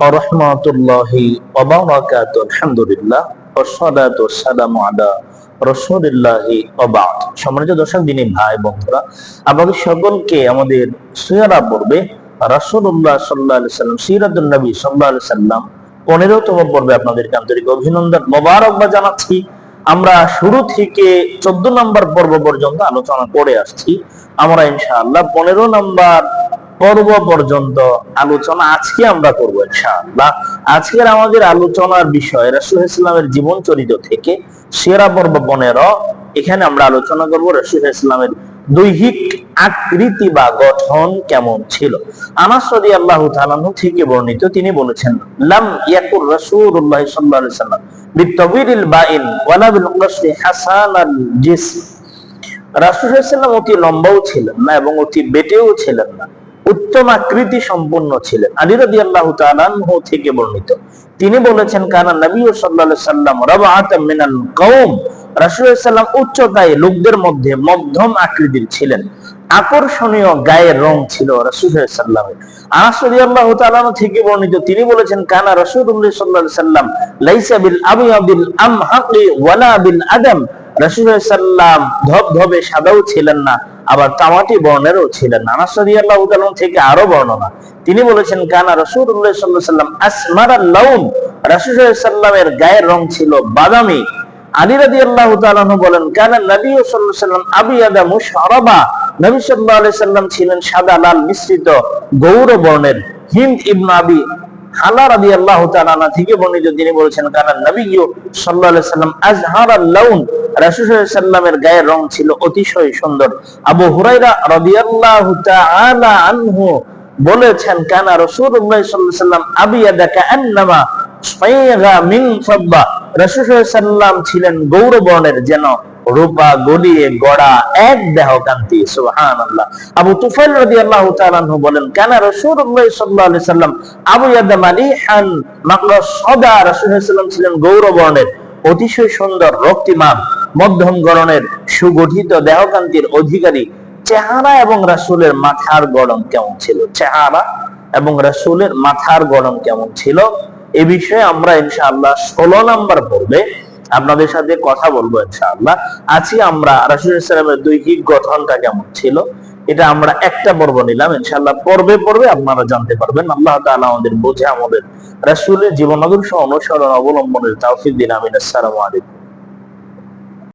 ওয়া রাহমাতুল্লাহি ওয়া বারাকাতুহু। আলহামদুলিল্লাহ ওয়াসসালাতু ওয়াসসালামু আলা রাসূলিল্লাহি ওয়া বা'দ। সম্মানিত দর্শক, দিনী ভাই, বন্ধুরা আপনাদের সকলকে আমাদের সিয়ারা পড়বে রাসূলুল্লাহ সাল্লাল্লাহু আলাইহি সাল্লাম সিরাতুন নবী আলাইহি সাল্লাম 15তম পর্বে আপনাদেরকে আন্তরিক অভিনন্দন, মোবারকবাদ জানাচ্ছি। আমরা শুরু থেকে 14 নম্বর পর্ব পর্যন্ত আলোচনা করে আসছি। আমরা ইনশাআল্লাহ 15 নম্বর পর্ব পর্যন্ত আলোচনা আজকে আমরা করব ইনশাআল্লাহ। আজকের আমাদের আলোচনার বিষয় রাসূল ইসলামের জীবন চরিত্র থেকে সেরা পর্ব পনেরো। এখানে আমরা আলোচনা করব রাসূল ইসলামের দৈহিক আকৃতি বা গঠন কেমন ছিল। আনাস রাদিয়াল্লাহু তাআলা থেকে বর্ণিত তিনি বলেছেন, লাম ইয়াকুর রাসূলুল্লাহ সাল্লাল্লাহু আলাইহি সাল্লাম বিতাবিরিল বাইন ওয়ালা বিল কসরি হাসানাল জিসম। রাসূল রাসূলুল্লাহ অতি লম্বাও ছিলেন না এবং অতি বেটেও ছিলেন না। উত্তম আকৃতি সম্পন্ন ছিলেন। আলী রাদি আল্লাহ থেকে বর্ণিত। তিনি বলেছেন, কানা নবী সাল্লাহ সাল্লাম রাবাআতাম মিনাল কওম। রাসূলুল্লাহ উচ্চতায় লোকদের মধ্যে মধ্যম আকৃতির ছিলেন। আকর্ষণীয় গায়ের রং ছিল সাল্লামের আনাস থেকে সাল্লাম সাল্লাম সাদাও ছিলেন না। আবার তামাটি বর্ণেরও ছিলেন আনাস রাদিয়াল্লাহু থেকে আরও বর্ণনা। তিনি বলেছেন, কানা রাসূলুল্লাহ সাল্লাল্লাহু আলাইহি লাউন। সাল্লামের গায়ের রং ছিল বাদামি। আলী রাদিয়াল্লাহু বলেন, কানা নবী সাল্লাল্লাহু আলাইহি সাল্লাম আবিয়াদা নবী ছিলেন সাদা, লাল, মিশ্রিত, গৌর বর্ণের। হিন্দ ইবনে আবি হালা রাদিয়াল্লাহু তাআলা থেকে বর্ণিত তিনি বলেছেন, কানা নবী সাল্লাম আজহার রাসূল গায়ের রং ছিল অতিশয় সুন্দর। আবু হুরাইরা রাদিয়াল্লাহু আল্লাহ আনহু বলেছেন, কানা রসুল সাল্লাম আবিয়া দেখা ছিলেন গৌর বর্ণের যেন রূপা গলিয়ে গড়া এক দেহ কান্তি সুবহানাল্লাহ। আবু তুফাইল রাদিয়াল্লাহু তাআলা আনহু বলেন, কানা আলাইহি সাল্লাম আবু মালিহান মাকরা সদা রাসূল ছিলেন গৌর বর্ণের অতিশয় সুন্দর রক্তিমান, মধ্যম গড়নের সুগঠিত দেহকান্তির অধিকারী। চেহারা এবং রাসূলের মাথার গড়ন কেমন ছিল? চেহারা এবং রাসূলের মাথার গড়ন কেমন ছিল? এ বিষয়ে আমরা ইনশাআল্লাহ ষোলো নাম্বার পর্বে আপনাদের সাথে কথা বলব ইনশাআল্লাহ। আজকে আমরা রাসুল ইসলামের দৈহিক গঠনটা কেমন ছিল, এটা আমরা একটা পর্ব নিলাম। ইনশাআল্লাহ পর্বে পর্বে আপনারা জানতে পারবেন। আল্লাহ তাআলা আমাদের বোঝে, আমাদের রাসুলের জীবন আদর্শ অনুসরণ অবলম্বনের তৌফিক দিন। আমিন। আসসালামু আলাইকুম।